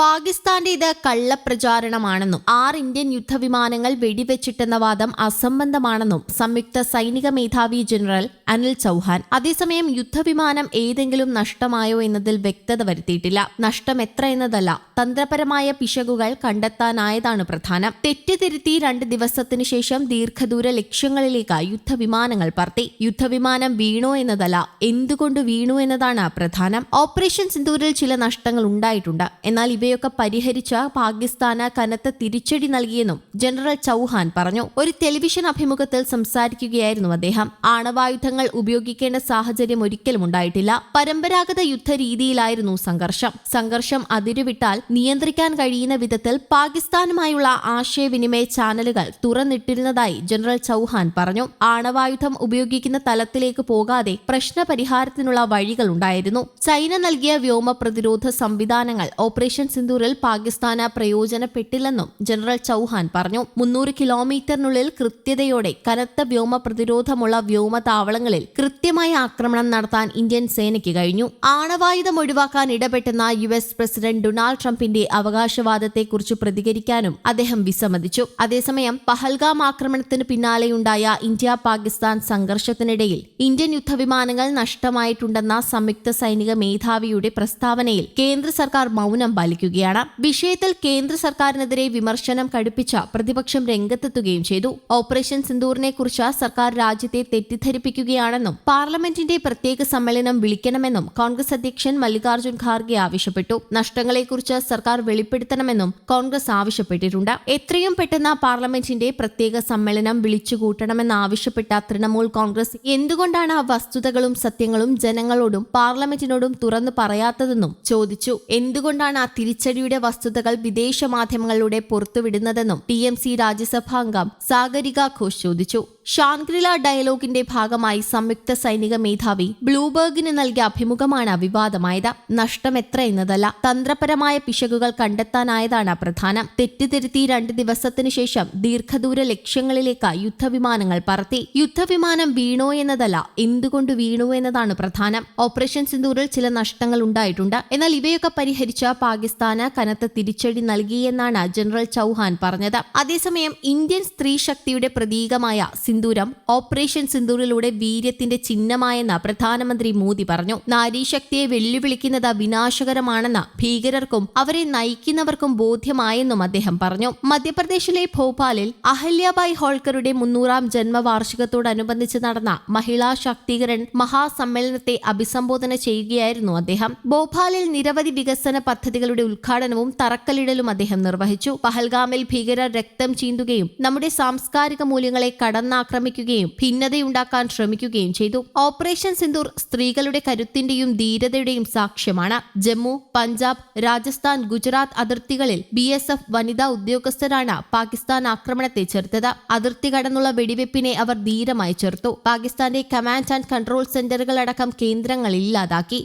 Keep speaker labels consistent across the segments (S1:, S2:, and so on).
S1: പാകിസ്ഥാന്റെ ഇത് കള്ളപ്രചാരണമാണെന്നും ആറ് ഇന്ത്യൻ യുദ്ധവിമാനങ്ങൾ വെടിവെച്ചിട്ടെന്ന വാദം അസംബന്ധമാണെന്നും സംയുക്ത സൈനിക മേധാവി ജനറൽ അനിൽ ചൌഹാൻ അതേസമയം യുദ്ധവിമാനം ഏതെങ്കിലും നഷ്ടമായോ എന്നതിൽ വ്യക്തത വരുത്തിയിട്ടില്ല നഷ്ടം എത്ര എന്നതല്ല തന്ത്രപരമായ പിശകുകൾ കണ്ടെത്താനായതാണ് പ്രധാനം തെറ്റുതിരുത്തി രണ്ട് ദിവസത്തിനു ശേഷം ദീർഘദൂര ലക്ഷ്യങ്ങളിലേക്ക് യുദ്ധവിമാനങ്ങൾ പറത്തി യുദ്ധവിമാനം വീണോ എന്നതല്ല എന്തുകൊണ്ട് വീണു എന്നതാണ് പ്രധാനം ഓപ്പറേഷൻ സിന്ദൂരിൽ ചില നഷ്ടങ്ങൾ ഉണ്ടായിട്ടുണ്ട് എന്നാൽ ഇവയൊക്കെ പരിഹരിച്ച പാകിസ്ഥാന് കനത്ത തിരിച്ചടി നൽകിയെന്നും ജനറൽ ചൌഹാൻ പറഞ്ഞു ഒരു ടെലിവിഷൻ അഭിമുഖത്തിൽ സംസാരിക്കുകയായിരുന്നു അദ്ദേഹം ആണവായുധങ്ങൾ ഉപയോഗിക്കേണ്ട സാഹചര്യം ഒരിക്കലും ഉണ്ടായിട്ടില്ല പരമ്പരാഗത യുദ്ധ രീതിയിലായിരുന്നു സംഘർഷം സംഘർഷം അതിരുവിട്ടാൽ നിയന്ത്രിക്കാൻ കഴിയുന്ന വിധത്തിൽ പാകിസ്ഥാനുമായുള്ള ആശയവിനിമയ ചാനലുകൾ തുറന്നിട്ടിരുന്നതായി ജനറൽ ചൌഹാൻ പറഞ്ഞു ആണവായുധം ഉപയോഗിക്കുന്ന തലത്തിലേക്ക് പോകാതെ പ്രശ്നപരിഹാരത്തിനുള്ള വഴികൾ ഉണ്ടായിരുന്നു ചൈന നൽകിയ വ്യോമ പ്രതിരോധ സംവിധാനങ്ങൾ ഓപ്പറേഷൻ സിന്ദൂറിൽ പാകിസ്ഥാന് പ്രയോജനപ്പെട്ടില്ലെന്നും ജനറൽ ചൌഹാൻ പറഞ്ഞു മുന്നൂറ് കിലോമീറ്ററിനുള്ളിൽ കൃത്യതയോടെ കനത്ത വ്യോമ പ്രതിരോധമുള്ള വ്യോമതാവളങ്ങളിൽ കൃത്യമായ ആക്രമണം നടത്താൻ ഇന്ത്യൻ സേനയ്ക്ക് കഴിഞ്ഞു ആണവായുധം ഒഴിവാക്കാൻ ഇടപെട്ടെന്ന U S president Donald Trump ട്രംപിന്റെ അവകാശവാദത്തെക്കുറിച്ച് പ്രതികരിക്കാനും അദ്ദേഹം വിസമ്മതിച്ചു അതേസമയം പഹൽഗാം ആക്രമണത്തിന് പിന്നാലെയുണ്ടായ ഇന്ത്യ പാകിസ്ഥാൻ സംഘർഷത്തിനിടയിൽ ഇന്ത്യൻ യുദ്ധവിമാനങ്ങൾ നഷ്ടമായിട്ടുണ്ടെന്ന സംയുക്ത സൈനിക മേധാവിയുടെ പ്രസ്താവനയിൽ കേന്ദ്ര സർക്കാർ മൗനം പാലിക്കുകയാണ് വിഷയത്തിൽ കേന്ദ്ര സർക്കാരിനെതിരെ വിമർശനം കടുപ്പിച്ച പ്രതിപക്ഷം രംഗത്തെത്തുകയും ചെയ്തു ഓപ്പറേഷൻ സിന്ദൂറിനെ കുറിച്ച് സർക്കാർ രാജ്യത്തെ തെറ്റിദ്ധരിപ്പിക്കുകയാണെന്നും പാർലമെന്റിന്റെ പ്രത്യേക സമ്മേളനം വിളിക്കണമെന്നും കോൺഗ്രസ് അധ്യക്ഷൻ മല്ലികാർജ്ജുൻ ഖാർഗെ ആവശ്യപ്പെട്ടു നഷ്ടങ്ങളെക്കുറിച്ച് സർക്കാർ വെളിപ്പെടുത്തണമെന്നും കോൺഗ്രസ് ആവശ്യപ്പെട്ടിട്ടുണ്ട് എത്രയും പെട്ടെന്ന് പാർലമെന്റിന്റെ പ്രത്യേക സമ്മേളനം വിളിച്ചുകൂട്ടണമെന്ന് ആവശ്യപ്പെട്ട തൃണമൂൽ കോൺഗ്രസ് എന്തുകൊണ്ടാണ് ആ വസ്തുതകളും സത്യങ്ങളും ജനങ്ങളോടും പാർലമെന്റിനോടും തുറന്നു പറയാത്തതെന്നും ചോദിച്ചു എന്തുകൊണ്ടാണ് ആ തിരിച്ചടിയുടെ വസ്തുതകൾ വിദേശ മാധ്യമങ്ങളിലൂടെ പുറത്തുവിടുന്നതെന്നും ടി എം സി രാജ്യസഭാംഗം സാഗരിക ഘോഷ് ചോദിച്ചു ഷാൻഗ്രില ഡയലോഗിന്റെ ഭാഗമായി സംയുക്ത സൈനിക മേധാവി ബ്ലൂബേർഗിന് നൽകിയ അഭിമുഖമാണ് വിവാദമായത് നഷ്ടം എത്ര എന്നതല്ല തന്ത്രപരമായ പിശകുകൾ കണ്ടെത്താനായതാണ് പ്രധാനം തെറ്റിതിരുത്തി രണ്ട് ദിവസത്തിനു ശേഷം ദീർഘദൂര ലക്ഷ്യങ്ങളിലേക്ക് യുദ്ധവിമാനങ്ങൾ പറത്തി യുദ്ധവിമാനം വീണോ എന്നതല്ല എന്തുകൊണ്ട് വീണു എന്നതാണ് പ്രധാനം ഓപ്പറേഷൻ സിന്ദൂറിൽ ചില നഷ്ടങ്ങൾ ഉണ്ടായിട്ടുണ്ട് എന്നാൽ ഇവയൊക്കെ പരിഹരിച്ച പാകിസ്ഥാന് കനത്ത തിരിച്ചടി നൽകിയെന്നാണ് ജനറൽ ചൌഹാൻ പറഞ്ഞത് അതേസമയം ഇന്ത്യൻ സ്ത്രീ ശക്തിയുടെ പ്രതീകമായ സിന്ധു സിന്ദൂരം ഓപ്പറേഷൻ സിന്ദൂരിലൂടെ വീര്യത്തിന്റെ ചിഹ്നമായെന്ന് പ്രധാനമന്ത്രി മോദി പറഞ്ഞു നാരീശക്തിയെ വെല്ലുവിളിക്കുന്നത് വിനാശകരമാണെന്ന് ഭീകരർക്കും അവരെ നയിക്കുന്നവർക്കും ബോധ്യമായെന്നും അദ്ദേഹം പറഞ്ഞു മധ്യപ്രദേശിലെ ഭോപ്പാലിൽ അഹല്യാബായ് ഹോൾക്കറുടെ മുന്നൂറാം ജന്മവാർഷികത്തോടനുബന്ധിച്ച് നടന്ന മഹിളാ ശാക്തീകരൺ മഹാസമ്മേളനത്തെ അഭിസംബോധന ചെയ്യുകയായിരുന്നു അദ്ദേഹം ഭോപ്പാലിൽ നിരവധി വികസന പദ്ധതികളുടെ ഉദ്ഘാടനവും തറക്കല്ലിടലും അദ്ദേഹം നിർവഹിച്ചു പഹൽഗാമിൽ ഭീകരർ രക്തം ചീന്തുകയും നമ്മുടെ സാംസ്കാരിക മൂല്യങ്ങളെ കടന്നാ ആക്രമിക്കുകയും ഭിന്നതയുണ്ടാക്കാൻ ശ്രമിക്കുകയും ചെയ്തു ഓപ്പറേഷൻ സിന്ദൂർ സ്ത്രീകളുടെ കരുത്തിന്റെയും ധീരതയുടെയും സാക്ഷ്യമാണ് ജമ്മു പഞ്ചാബ് രാജസ്ഥാൻ ഗുജറാത്ത് അതിർത്തികളിൽ ബി എസ് എഫ് വനിതാ ഉദ്യോഗസ്ഥരാണ് പാകിസ്ഥാൻ ആക്രമണത്തെ ചെറുത്തത് അതിർത്തി കടന്നുള്ള വെടിവെപ്പിനെ അവർ ധീരമായി ചെറുത്തു പാകിസ്ഥാന്റെ കമാൻഡ് ആൻഡ് കൺട്രോൾ സെന്ററുകളടക്കം കേന്ദ്രങ്ങൾ ഇല്ലാതാക്കി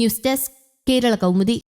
S1: ന്യൂസ് ഡെസ്ക് കേരള കൗമുദി